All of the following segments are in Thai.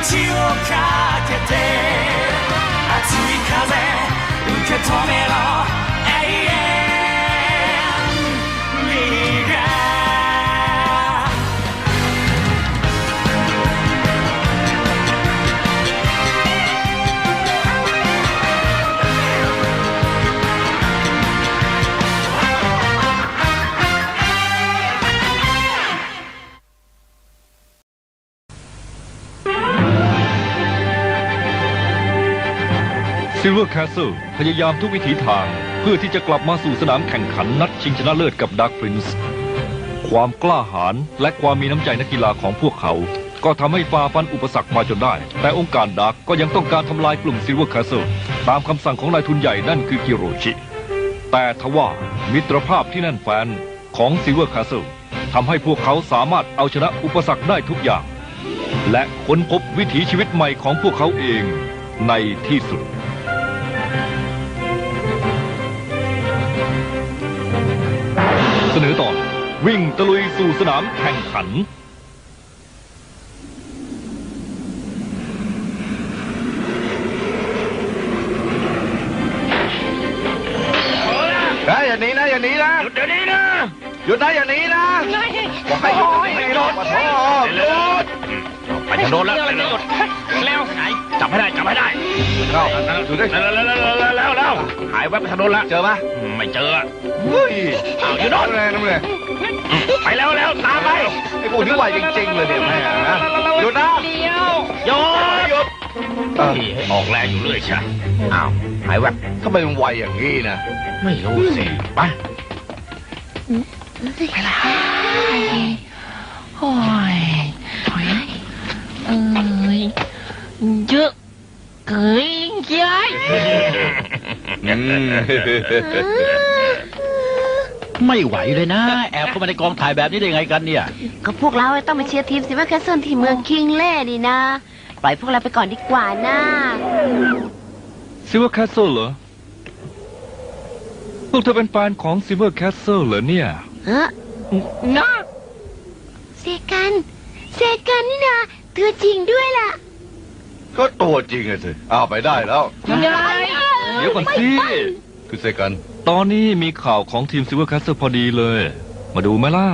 命をかけて熱い風受け止めろ。永遠 ซิลเวอร์แคสเซิลพยายามทุกวิถีทาง เพื่อที่จะกลับมาสู่สนามแข่งขันนัดชิงชนะเลิศกับดัก p รินซ์ความกล้าหาญและความมีน้ำใจนักกีฬาของพวกเขา ก็ทำให้ฝ่าฟันอุปสรรคมาจนได้ แต่องค์การดักก็ยังต้องการทำลายกลุ่มซิลเวอร์แคสเซิลตามคำสั่งของนายทุนใหญ่นั่นคือกิโรชิ แต่ทว่ามิตรภาพที่แน่นแฟนของซิลเวอร์แคสเซิลทำให้พวกเขาสามารถเอาชนะอุปสรรคได้ทุกอย่าง และค้นพบวิถีชีวิตใหม่ของพวกเขาเองในที่สุด วิ่งตะลุยสู่สนามแข่งขัน เฮ้ยอย่าหนีนะอย่าหนีนะหยุดเดี๋ยวนี้นะหยุดนะอย่าหนีนะบอกให้หยุดไม่หยุดมาโทษหยุดไปทางโน้นแล้วไปทางโน้นแล้วไหนจับให้ได้จับให้ได้เข้าดูได้แล้วแล้วแล้วแล้วแล้วแล้วหายแวบไปทางโน้นแล้วเจอปะไม่เจอเฮ้ยอ้าวอยู่โน่นน้ำเลยน้ำเลย ไปแล้วแล้วตามไปไอ้พวกนี้ไวจริงๆเลยเนี่ยแม่นะหยุดนะเดียวหยุดหยุดเออให้ออกแรงอยู่เรื่อยใช่อ้าวหายแวบทำไมมันไวอย่างนี้นะไม่รู้สิไปโอ้ยเอ้ยเยอะเกินย้ายอืม ไม่ไหวเลยนะ แอบเข้ามาในกองถ่ายแบบนี้ได้ยังไงกันเนี่ย ก็พวกเราต้องไปเชียร์ทีมซิว่าแคสเซิลที่เมืองคิงเล่นี่นะ ปล่อยพวกเราไปก่อนดีกว่านะซิลเวอร์แคสเซิลเหรอ พวกเธอเป็นแฟนของซิลเวอร์แคสเซิลเหรอเนี่ยเฮ้นะเซกันเซกันนี่นะตัวจริงด้วยล่ะ ก็ตัวจริงอะสิเอาไปได้แล้วยังไงเดี๋ยวก่อนสิ คือเซกัน ตอนนี้มีข่าวของทีมซิลเวอร์แคสเซิลพอดีเลย มาดูไหมล่ะ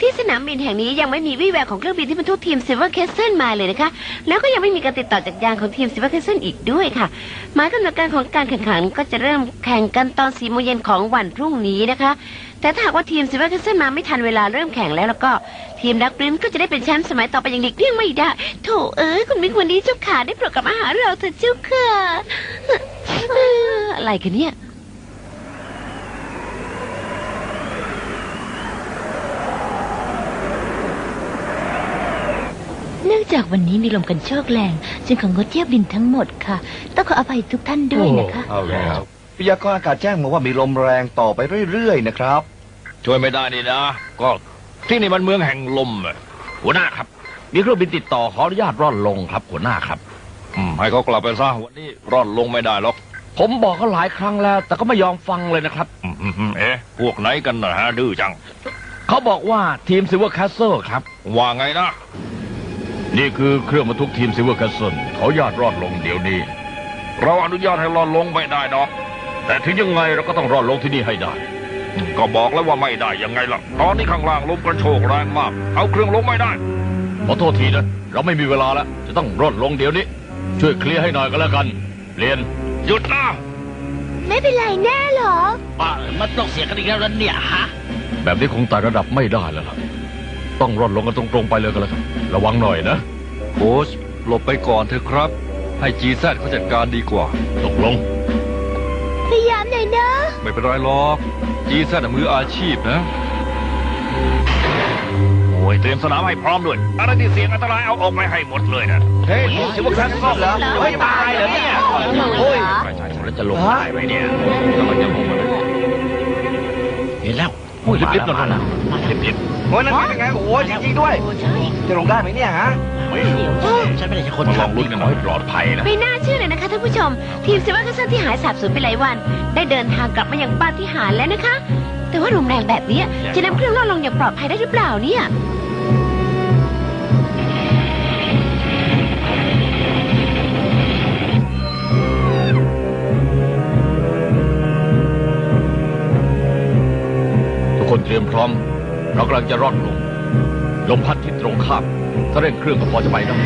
ที่สนามบินแห่งนี้ยังไม่มีวี่แววของเครื่องบินที่บรรทุกทีมซิลเวอร์แคสเซิลมาเลยนะคะ แล้วก็ยังไม่มีการติดต่อจากยานของทีมซิลเวอร์แคสเซิลอีกด้วยค่ะ หมายกำหนดการของการแข่งขันก็จะเริ่มแข่งกันตอนสี่โมงเย็นของวันพรุ่งนี้นะคะ แต่ถ้าหากว่าทีมซิลเวอร์แคสเซิลมาไม่ทันเวลาเริ่มแข่งแล้วแล้วก็ทีมดักบรินก็จะได้เป็นแชมป์สมัยต่อไปอย่างหลีกเลี่ยงไม่ได้โถเอ้ยคุณมิกวันนี้เจ้าขาได้โปรดกลับมาหาเราเถอะเจ้าค่ะเอ่ออะไรกันเนี่ยเนื่องจากวันนี้มีลมกันโชกแรงจึงของงดเที่ยวบินทั้งหมดค่ะ ต้องขออภัยทุกท่านด้วยนะคะ เอาแล้ว พยากรณ์อากาศแจ้งมาว่ามีลมแรงต่อไปเรื่อยๆนะครับ ช่วยไม่ได้นี่นะ ก็ที่นี่มันเมืองแห่งลมอะหัวหน้าครับ มีเครื่องบินติดต่อขออนุญาตร่อนลงครับ หัวหน้าครับ อืมให้เขากลับไปซะวันนี้ร่อนลงไม่ได้หรอก ผมบอกเขาหลายครั้งแล้ว แต่ก็ไม่ยอมฟังเลยนะครับ อืมอืมอืมเอ๊ะพวกไหนกันนะฮะดื้อจัง เขาบอกว่าทีมซิลเวอร์แคสเซิลครับ ว่าไงนะ นี่คือเครื่องบรรทุกทีมซิลเวอร์แคสเซิลเขาญาตรอดลงเดี๋ยวนี้ เราอนุญาตให้ร่อนลงไม่ได้ดอก แต่ถึงยังไงเราก็ต้องรอดลงที่นี่ให้ได้ ก็บอกแล้วว่าไม่ได้ยังไงล่ะ ตอนนี้ข้างล่างลมกระโชกแรงมาก เอาเครื่องลงไม่ได้ ขอโทษทีนะ เราไม่มีเวลาแล้ว จะต้องรอดลงเดี๋ยวนี้ ช่วยเคลียร์ให้หน่อยก็แล้วกัน เรียน หยุดนะไม่เป็นไรแน่หรออะมันต้องเสียกันอีกแล้วนะเนี่ยฮะ แบบนี้คงไต่ระดับไม่ได้แล้วล่ะ ต้องรอดลงกันตรงๆไปเลยก็แล้วกัน ระวังหน่อยนะ โค้ชหลบไปก่อนเถอะครับ ให้จีแซเขาจัดการดีกว่า ตกลง ไม่เป็นไรหรอกจีแซมืออาชีพนะโอ้ยเตรียมสนามให้พร้อมด้วยอะไรที่เสี่ยงอันตรายเอาออกไปให้หมดเลยนะเฮ้ยซิวแคสเซิลเหรอเฮ้ยตายเหรอเนี่ยโอ้ยใช่ใช่แล้วจะลงได้ไหมเนี่ยกำลังจะลงมาเล ยเห็นแล้วโอ้ยรีบๆหน่อยนะรีบโอ้ยนั่นเป็นไงโอ้ยจริงๆด้วยโอ้ใช่จะลงได้ไหมเนี่ยฮะเดี๋ยวฉันไม่ได้ใช่คนๆมาลองทำลุ้นกันหน่อยให้ปลอดภัยนะไม่น่าเชื่อเลยนะคะท่านผู้ชม ทีมเซเว่นคัสเซนที่หายสาบสูญไปหลายวัน ได้เดินทางกลับมาอย่างปาฏิหาริย์แล้วนะคะ แต่ว่ารุนแรงแบบเนี้ยจะนำเครื่องล่อลงอย่างปลอดภัยได้หรือเปล่าเนี่ย เตรียมพร้อม เรากำลังจะร่อนลง ลมพัดทิศตรงข้าม ถ้าเร่งเครื่องก็พอจะไปได้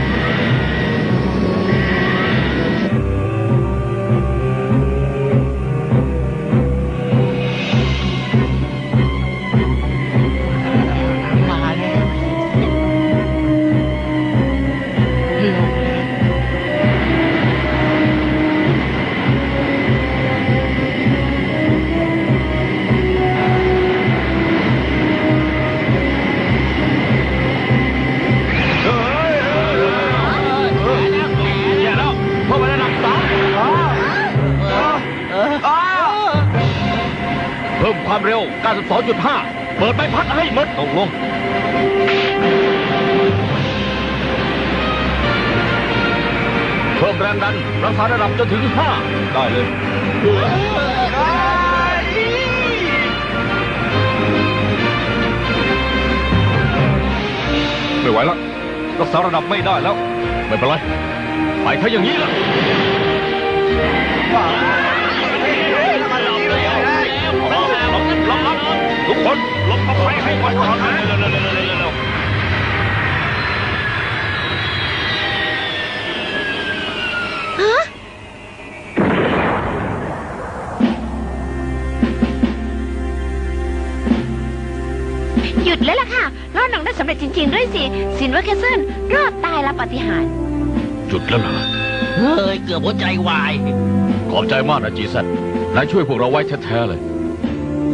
มแรงดันรักษาระดับจนถึง 5 ได้เลยไม่ไหวแล้วรักษาระดับไม่ได้แล้ว ไม่เป็นไร ไปถ้าอย่างนี้ล่ะทุกคนลบเข้าไปให้ก่อนก่อน นะหยุดแล้วล่ะค่ะ รอดหนังได้สำเร็จจริงๆด้วยสิซินเวอร์แคสเซิลรอดตายละปาฏิหาริย์จุดแล้วเหรอเฮ้ย เกือบหัวใจวาย ขอบใจมากนะจีสันนายช่วยพวกเราไว้แท้ๆเลย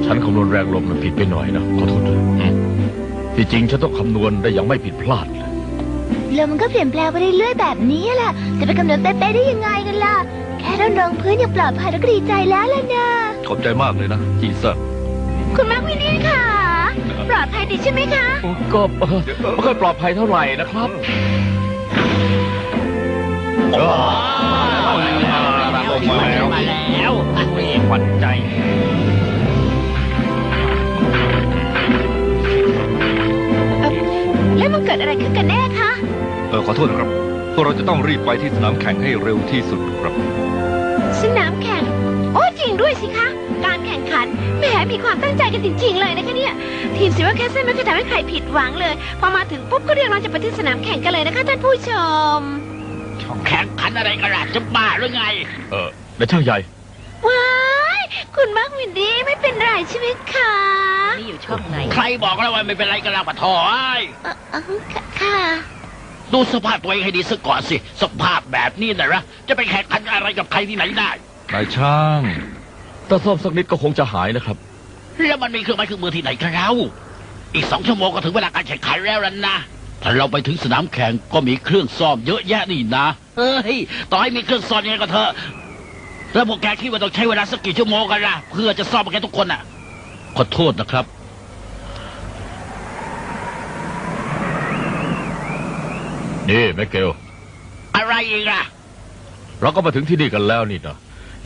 ฉันคำนวณแรงลมมันผิดไปหน่อยนะ ขอโทษด้วยอืมที่จริงฉันต้องคำนวณได้อย่างไม่ผิดพลาดเลย ลมมันก็เปลี่ยนแปลงไปเรื่อยๆแบบนี้แหละจะไปกำหนดเป๊ะๆได้ยังไงกันล่ะ แค่เราลงพื้นอย่างปลอดภัยแล้วก็ดีใจแล้วล่ะนะ ขอบใจมากเลยนะจีสันคุณมาร์ควินนี่ค่ะ ปลอดภัยดีใช่ไหมคะ ก็เออไม่ค่อยปลอดภัยเท่าไหร่นะครับมาแล้วมาแล้วอะหวั่นใจ วกเราจะต้องรีบไปที่สนามแข่งให้เร็วที่สุดครับ สนามแข่ง โอ้จริงด้วยสิคะ การแข่งขันแหมมีความตั้งใจกันจริงๆเลยนะคะเนี่ย ทีมซิวแคสเซิลไม่เคยทำให้ใครผิดหวังเลย พอมาถึงปุ๊บก็เรียกเราจะไปที่สนามแข่งกันเลยนะคะท่านผู้ชม แข่งขันอะไรกันล่ะจะบ้าหรือไง เออในช่างใหญ่ ว้ายคุณมาร์ควินดี้ไม่เป็นไรใช่ไหมคะนี่อยู่ช่องไหน ใครบอกแล้วว่าไม่เป็นไรกันล่ะปะทอยเอ่อเอ่อค่ะค่ะ ดูสภาพตัวเองให้ดีซะก่อนสิ สภาพแบบนี้นะนะจะไปแข่งขันอะไรกับใครที่ไหนได้ นายช่างถ้าซ่อมสักนิดก็คงจะหายนะครับ แล้วมันมีเครื่องไม้เครื่องมือที่ไหนกันเราอีกสองชั่วโมงก็ถึงเวลาการแข่งขันแล้วล่ะนะ ถ้าเราไปถึงสนามแข่งก็มีเครื่องซ่อมเยอะแยะนี่นะเฮ้ยต่อให้มีเครื่องซ่อมยังไงก็เถอะแล้วพวกแกคิดว่าต้องใช้เวลาสักกี่ชั่วโมงกันล่ะเพื่อจะซ่อมแกทุกคนอะ ขอโทษนะครับ นี่แมคเกลอะไรอีกล่ะ เราก็มาถึงที่นี่กันแล้วนี่นะ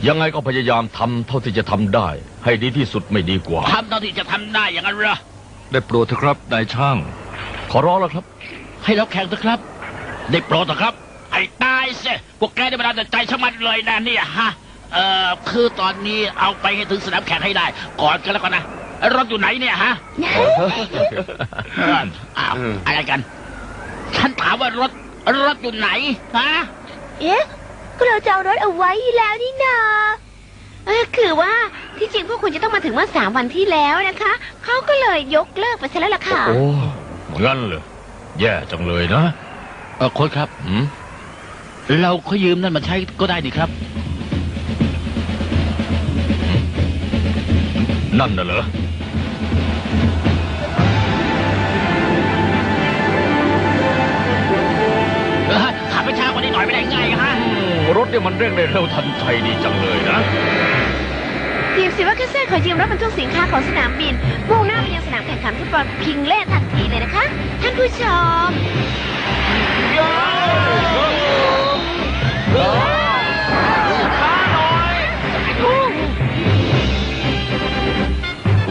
ยังไงก็พยายามทำเท่าที่จะทำได้ ให้ดีที่สุดไม่ดีกว่า ทำเท่าที่จะทำได้อย่างนั้นเหรอ ได้โปรดเถอะครับนายช่าง ขอร้องแล้วครับ ให้เราแข่งเถอะครับ ได้โปรดเถอะครับ ไอ้ตายสิพวกแกได้มาดันใจชะมัดเลยนะเนี่ยฮะ เอ่อ คือตอนนี้เอาไปให้ถึงสนามแข่งให้ได้ ก่อนกันแล้วกันนะไอ้รถอยู่ไหนเนี่ยฮะ อ้าว อะไรกัน ฉันถามว่ารถรถอยู่ไหนฮะเอ๊ะก็เราจะเอารถเอาไว้อยู่แล้วนี่นาเออคือว่าที่จริงพวกคุณจะต้องมาถึงเมื่อสามวันที่แล้วนะคะ เขาก็เลยยกเลิกไปซะแล้วล่ะค่ะ โอ้งั้นเลยแย่จังเลยนะเออโค้ชครับหืมเราขอยืมนั่นมาใช้ก็ได้ดีครับ นั่นน่ะเหรอเอ ไม่ได้ไงฮะรถเนี่ยมันเร่งได้เร็วทันใจดีจังเลยนะดทีมซิวาแคสเซิลขอยืมรถบรรทุกสินค้าของสนามบิน มุ่งหน้าไปยังสนามแข่งขันฟุตบอลพิงเล่ทันทีเลยนะคะ ท่านผู้ชม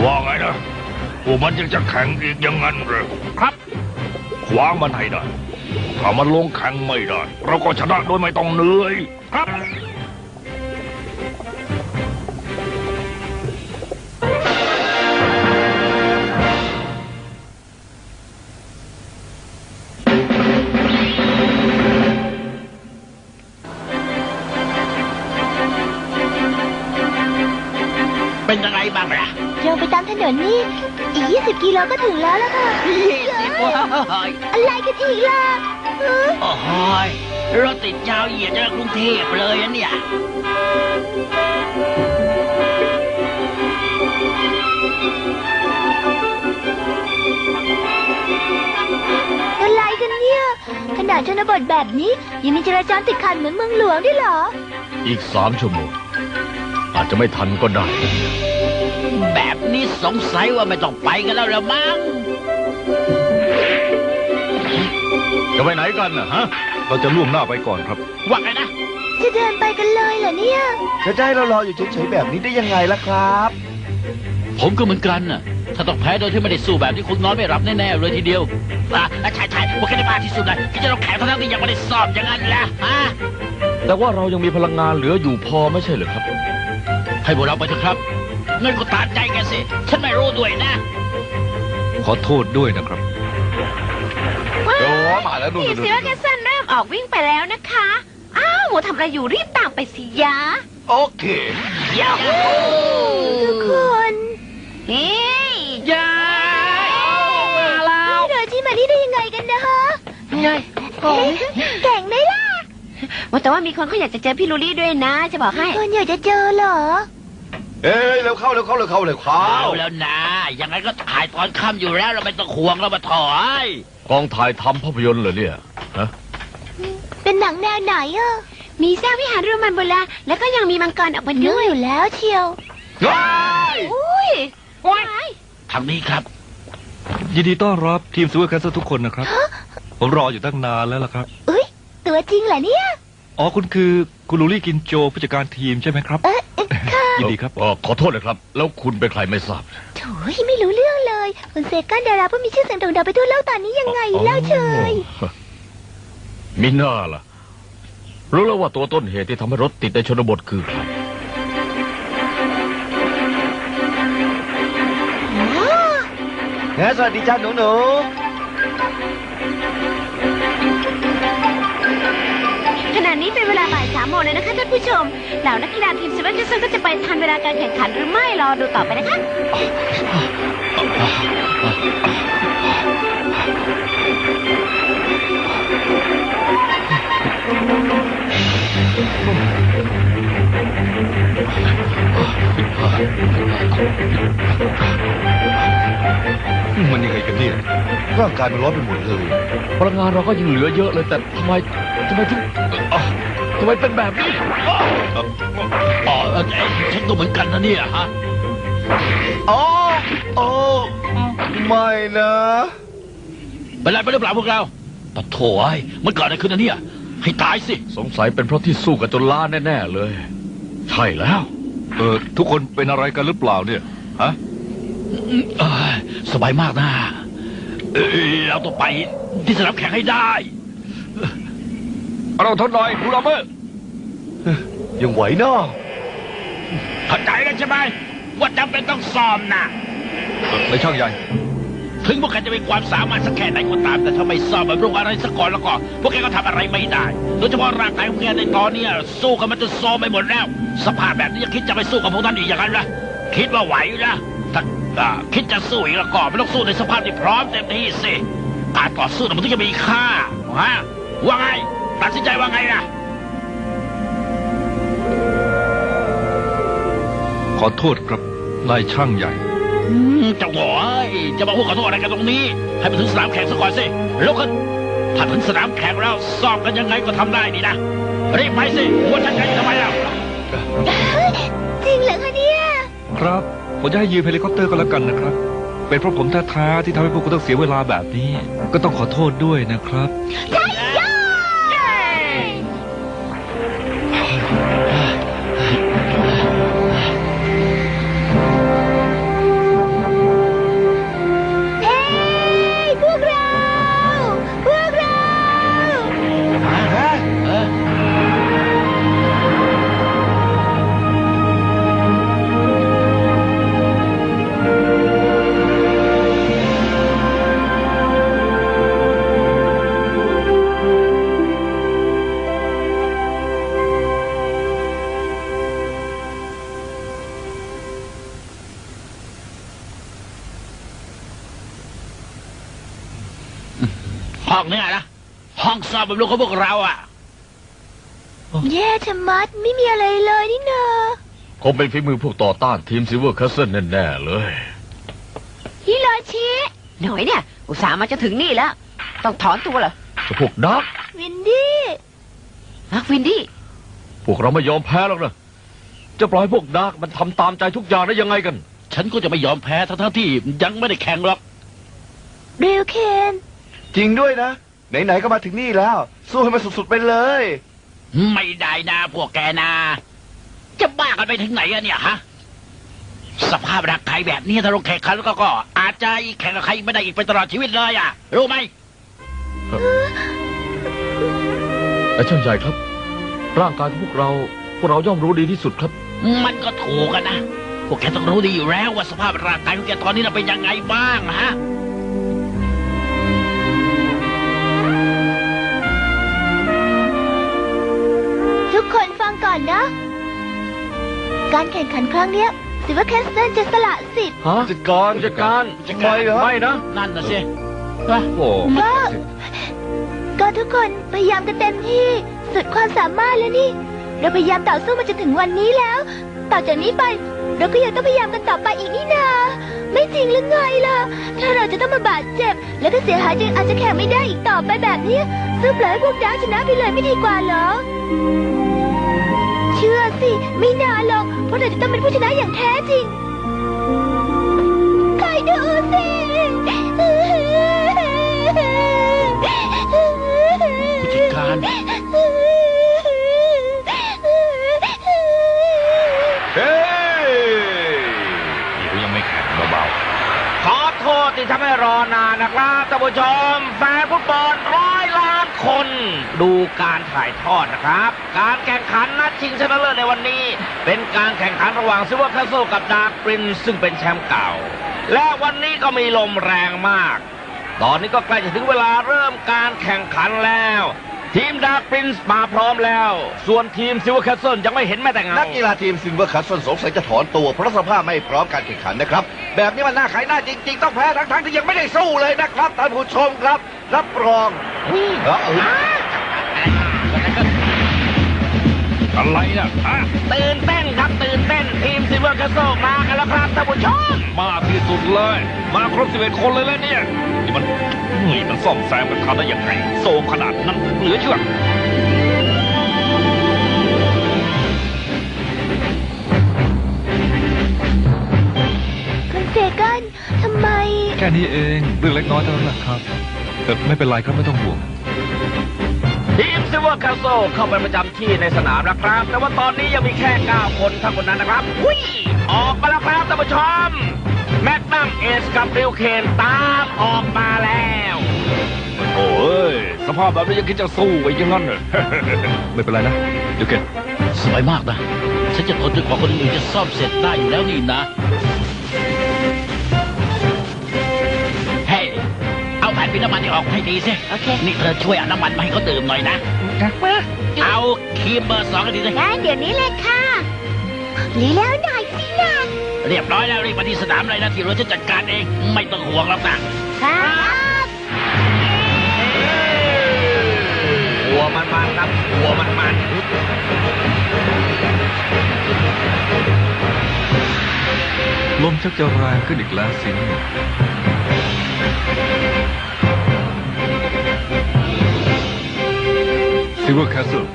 ว่าไงนะพวกมันยังจะแข่งอีกอยังงั้นเหรอครับขวางมันให้ได้ ถ้ามันลงแข่งไม่ได้ เราก็ชนะโดยไม่ต้องเหนื่อย ครับ เป็นยังไงบ้างล่ะตรงไปตามถนนนี่ อีก 20 กิโลก็ถึงแล้วล่ะค่ะ ยี่สิบว้าย อะไรกันอีกล่ะเอ้ย โอ้โหยรถติดยาวเหยียดจากกรุงเทพเลยอะเนี่ย อะไรกันเนี่ย ขนาดชนบทแบบนี้ ยังมีจราจรติดขัดเหมือนเมืองหลวงด้วยเหรอ อีกสามชั่วโมง อาจจะไม่ทันก็ได้ แบบนี้สงสัยว่าไม่ต้องไปกันแล้วละมั้ง จะไปไหนกันนะฮะ เราจะล่วงหน้าไปก่อนครับ ว่าไงนะ จะเดินไปกันเลยเหรอเนี่ย จะให้เรารออยู่เฉยๆแบบนี้ได้ยังไงล่ะครับ ผมก็เหมือนกันน่ะ ถ้าต้องแพ้โดยที่ไม่ได้สู้แบบนี้คงนอนไม่หลับแน่ๆเลยทีเดียวอะใช่ใช่ๆพวกแค่ได้มากที่สุดเลยที่จะต้องแข่งทั้งๆที่ยังไม่ได้สอบอย่างนั้นแหละฮะแต่ว่าเรายังมีพลังงานเหลืออยู่พอไม่ใช่เหรือครับ ให้พวกเราไปเถอะครับเงินก็ตามใจแกสิ ฉันไม่รู้ด้วยนะ ขอโทษด้วยนะครับว้าโอ้ วมาแล้วนู่นทีมซิวาแคสเซิลเริ่มออกวิ่งไปแล้วนะคะ อ้าวหมูทำอะไรอยู่รีบตามไปสิยะโอเคยาฮูทุกคนเฮ้ยยามาแล้วเธอที่มาที่ได้ยังไงกันนะฮะไงเอ๊ะเก่งไหมล่ะว่าแต่ว่ามีคนเขาอยากจะเจอพี่ลูลี่ด้วยนะ จะบอกให้ คนอยากจะเจอเหรอ เอ้ยเร็วเข้าเร็วเข้าเร็วเข้าเร็วเข้าเอาแล้วนะยังไงก็ถ่ายตอนค่ำอยู่แล้วเราไม่ต้องห่วงเรามาถอย กองถ่ายทำภาพยนตร์เหรอเนี่ยฮะเป็นหนังแนวไหนอะมีสร้างวิหารโรมันโบราณแล้วก็ยังมีมังกรออกมารู้ด้วยอยู่แล้วเชียวว้ายอุ้ยว้ายทางนี้ครับ ยินดีต้อนรับทีมซูเปอร์แคสเซิลทุกคนนะครับ ผมรออยู่ตั้งนานแล้วล่ะครับเอ้ยตัวจริงเหรอเนี่ย อ๋อคุณคือคุณลูลี่กินโจผู้จัดการทีมใช่ไหมครับ เอ๊ะเอ๊ะค่ะ ยินดีครับ เอ่อขอโทษเลยครับ แล้วคุณเป็นใครไม่ทราบ โถ่ไม่รู้เรื่องเลยคุณเซกันดาราผู้มีชื่อเสียงโด่งดังไปทั่วโลกตอนนี้ยังไงเล่าเชยอ๋อมิน่าล่ะ รู้แล้วว่าตัวต้นเหตุที่ทำให้รถติดในชนบทคือใครงั้นสวัสดีจ้าหนูหนู นี้เป็นเวลาบ่ายสามโมงเลยนะคะท่านผู้ชม เหล่านักกีฬาทีมซิวาแคสเซิลก็จะไปทันเวลาการแข่งขันหรือไม่รอดูต่อไปนะคะ มันยังไงกันเนี่ยร่างกายมันร้อนไปหมดเลย พลังงานเราก็ยังเหลือเยอะเลยแต่ทำไมทำไมถึงเอ่อ ทำไมเป็นแบบนี้อ๋อเอ่อฉันก็เหมือนกันนะเนี่ยฮะโอ้โอ้ไม่นะเป็นไรไปหรือเปล่าพวกเราปะโถไอ้มันเกิดอะไรขึ้นนะเนี่ย ให้ตายสิ สงสัยเป็นเพราะที่สู้กันจนล้าแน่ๆเลย ใช่แล้ว เออทุกคนเป็นอะไรกันหรือเปล่าเนี่ย ฮะสบายมากนะเอ้ยเราต้องไปที่สนามแข่งให้ได้ เราทนหน่อยคุณลอมเมอร์ยังไหวเนาะเข้าใจกันใช่ไหมว่าจำเป็นต้องซ้อมนะในช่างใหญ่ ถึงพวกแกจะมีความสามารถสักแค่ไหนก็ตาม แต่ถ้าไม่ซ้อมแบบรุ่งอะไรสักก่อนแล้วก็ พวกแกก็ทำอะไรไม่ได้ โดยเฉพาะร่างกายของแกในตอนเนี้ยสู้กันมันจะโซมไปหมดแล้ว สภาพแบบนี้ยังคิดจะไปสู้กับพวกท่านอีกอย่างนั้นนะคิดว่าไหวนะถ้าอ่าคิดจะสู้อีกแล้วก็ไม่ต้องสู้ในสภาพที่พร้อมเต็มที่สิการต่อสู้น่ะมันถึงจะมีค่าฮะว่าไง ตัดสินใจว่าไงล่ะขอโทษครับนายช่างใหญ่ อืมเจ้าหวอยจะมาพูดขอโทษอะไรกันตรงนี้ ให้ไปถึงสนามแข่งซะก่อนสิลุกขึ้นถ้าถึงสนามแข่งแล้วซ้อมกันยังไงก็ทำได้นี่นะรีบไปสิว่าฉันจะอยู่ทำไมล่ะจริงเหรอคะเนี่ย ครับผมจะให้ยืมเฮลิคอปเตอร์ก็แล้วกันนะครับ เป็นเพราะผมแท้ๆที่ทำให้พวกคุณต้องเสียเวลาแบบนี้ ก็ต้องขอโทษด้วยนะครับ บบำรุงของพวกเราอะ แย่ชะมัดไม่มีอะไรเลยนี่นาคงเป็นฝีมือพวกต่อต้านทีมซิลเวอร์แคสเซิลแน่ๆเลย ฮิโรชิหน่อยเนี่ย อุตส่าห์มาจะถึงนี่แล้ว ต้องถอนตัวเหรอจะพวกดัก วินดี้ฮักวินดี้ พวกเราไม่ยอมแพ้หรอกนะ จะปล่อยให้พวกดักมันทำตามใจทุกอย่างได้ยังไงกัน ฉันก็จะไม่ยอมแพ้ทั้งๆที่ยังไม่ได้แข่งหรอก เรียวเคนจริงด้วยนะ ไหนๆก็มาถึงนี่แล้ว สู้ให้มันสุดๆไปเลย ไม่ได้นะพวกแกนะ จะบ้ากันไปถึงไหนอะเนี่ยฮะ สภาพร่างกายแบบนี้ถ้าลงแข่งขันแล้วก็ก็ อาจจะแข่งกับใครไม่ได้อีกไปตลอดชีวิตเลยอะรู้ไหมแต่ช่างใหญ่ครับ ร่างกายของพวกเราพวกเราย่อมรู้ดีที่สุดครับ มันก็ถูกกันนะ พวกแกต้องรู้ดีอยู่แล้วว่าสภาพร่างกายของแกตอนนี้น่ะเป็นยังไงบ้างฮะ อนนะ การแข่งขันครั้งเนี้ยซิว่าแคสเซิลจะสละสิทธิ์ฮะจัดการจัดการจัดทำการไมเหรอไม่นะ นั่นน่ะสิโอ้ก็ก็ทุกคนพยายามกันเต็มที่ สุดความสามารถแล้วนี่ เราพยายามต่อสู้มาจนถึงวันนี้แล้ว ต่อจากนี้ไป เราก็ยังต้องพยายามกันต่อไปอีกนี่นา ไม่จริงหรือไงล่ะ ถ้าเราจะต้องมาบาดเจ็บ แล้วก็เสียหายจนอาจจะแข่งไม่ได้อีกต่อไปแบบเนี้ยซึ่งปล่อยให้พวกดาวชนะไปเลยไม่ดีกว่าเหรอ จะต้องเป็นผู้ชนะอย่างแท้จริงใครดูสิผู้จัดการ เฮ้ยนี่ก็ยังไม่แข็งเบาขอโทษที่ทำให้รอนานนะครับท่านผู้ชมแฟนฟุตบอลร้อยล้าน คนดูการถ่ายทอดนะครับ การแข่งขันนัดชิงชนะเลิศในวันนี้ เป็นการแข่งขันระหว่างซิวเวอร์แคสเซิลกับดาร์กปรินซ์ซึ่งเป็นแชมป์เก่า และวันนี้ก็มีลมแรงมาก ตอนนี้ก็ใกล้จะถึงเวลาเริ่มการแข่งขันแล้ว ทีมดาร์กปรินซ์มาพร้อมแล้ว ส่วนทีมซิวเวอร์แคสเซิลยังไม่เห็นแม้แต่เงานักกีฬาทีมซิลเวอร์คัสเซิลสงสัยจะถอนตัวเพราะสภาพไม่พร้อมการแข่งขันนะครับ แบบนี้มันน่าขายหน้าจริง ๆ ต้องแพ้ทั้งๆที่ยังไม่ได้สู้เลยนะครับท่านผู้ชมครับ รับรองเออเออ อะไรน่ะอะตื่นเต้นครับตื่นเต้นทีมซิลเวอร์แคสเซิลมากันแล้วครับท่านผู้ชมมากที่สุดเลย มาครบสิบเอ็ดคนเลยแล้วเนี่ยนี่มันนี่มันซ่อมแซมกันทันได้ยังไงโซมขนาดนั้นเหลือเชื่อคุณเซกันทำไม แค่นี้เองเรื่องเล็กน้อยเท่านั้นแหละครับแต่ไม่เป็นไรครับไม่ต้องห่วง ทีมซิลเวอร์แคสเซิลเข้าไปประจำ ที่ในสนามแล้วครับ แต่ว่าตอนนี้ยังมีแค่ 9 คนเท่านั้นนะครับอุ้ยออกมาแล้วครับท่านผู้ชมแมกนัมเอสกับริวเคนตามออกมาแล้ว โอ้ยสภาพแบบนี้ยังคิดจะสู้ไปอยังงั้นเหรอ ไม่เป็นไรนะเดี๋ยวเกนสวยมากนะ ฉันจะทนจนกว่าคนอื่นจะซ่อมเสร็จได้อยู่แล้วนี่นะ เฮ้ยเอาแผ่นปิดน้ำมันนี่ออกให้ดีสิ โอเค นี่เธอช่วยเอาน้ำมันมาให้เขาดื่มหน่อยนะ เอา ครีมเบอร์สองกันดีสิได้เดี๋ยวนี้เลยค่ะหลีแล้วหน่อยสินะเรียบร้อยแล้วรีบมาที่สนามเลยนะที่เราจะจัดการเอง ไม่ต้องห่วงหรอกนะครับหัวมันมันครับหัวมันมันลมชักจะแรงขึ้นอีกแล้วสินะซิลเวอร์แคสเซิล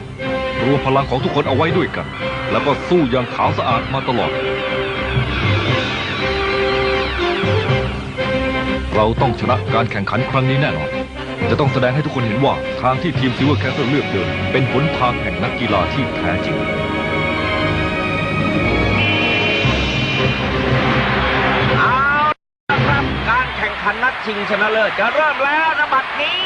รวมพลังของทุกคนเอาไว้ด้วยกัน แล้วก็สู้อย่างขาวสะอาดมาตลอด เราต้องชนะการแข่งขันครั้งนี้แน่นอน จะต้องแสดงให้ทุกคนเห็นว่าทางที่ทีมซิลเวอร์แคสเซิลเลือกเดิน เป็นหนทางแห่งนักกีฬาที่แท้จริงเอาละครับการแข่งขันนัดชิงชนะเลิศจะเริ่มแล้วนะบัดนี้